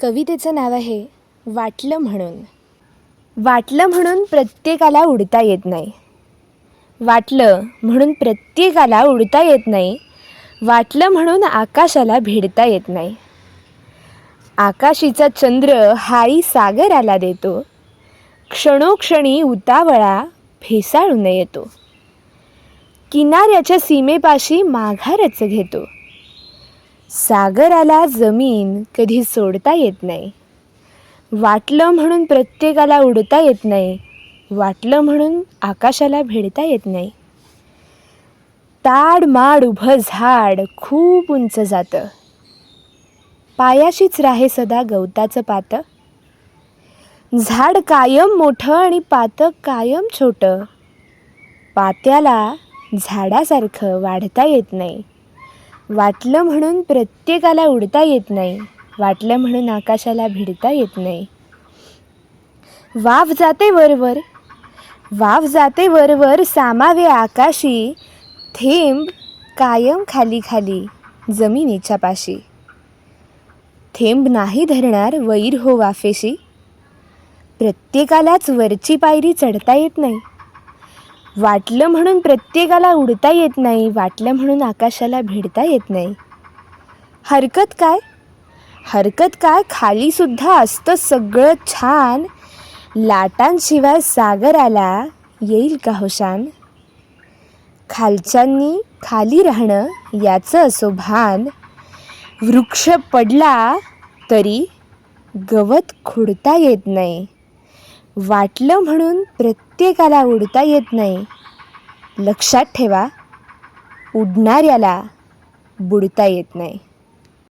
कवितेचं नाव आहे वाटलं म्हणून. वाटलं म्हणून प्रत्येकाला उडता येत नाही. वाटलं म्हणून प्रत्येकाला उडता येत नाही. वाटलं म्हणून आकाशाला भिडता येत नाही. आकाशीचा चंद्र हाई सागराला देतो. क्षणोक्षणी उतावळा भेसाळून येतो किनाऱ्याच्या सीमेपाशी माघारच घेतो. सागराला जमीन कधी सोडता येत नाही. वाटलं म्हणून प्रत्येकाला उडता येत नाही. वाटलं म्हणून आकाशाला भिडता येत नाही. ताड माड उभं झाड खूप उंच जातं. पायाशीच राहे सदा गवताचं पातं. झाड कायम मोठं आणि पातं कायम छोटं. पात्याला झाडासारखं वाढता येत नाही. वाटलं म्हणून प्रत्येकाला उडता येत नाही. वाटलं म्हणून आकाशाला भिडता येत नाही. वाफ जाते वरवर वाफ जाते वरवर सामावे आकाशी थेंब कायम खाली खाली जमिनीच्या पाशी. थेंब नाही धरणार वैर हो वाफेशी. प्रत्येकालाच वरची पायरी चढता येत नाही. वाटलं म्हणून प्रत्येकाला उडता येत नाही वाटलं म्हणून आकाशाला भिडता येत नाही. हरकत काय? हरकत काय? खालीसुद्धा असतं सगळं छान. लाटांशिवाय सागराला येईल का होशान खालच्यांनी खाली राहणं याचं असो भान. वृक्ष पडला तरी गवत खुडता येत नाही. वाटलं म्हणून प्रत्येकाला उडता येत नाही. लक्षात ठेवा उडणाऱ्याला बुडता येत नाही.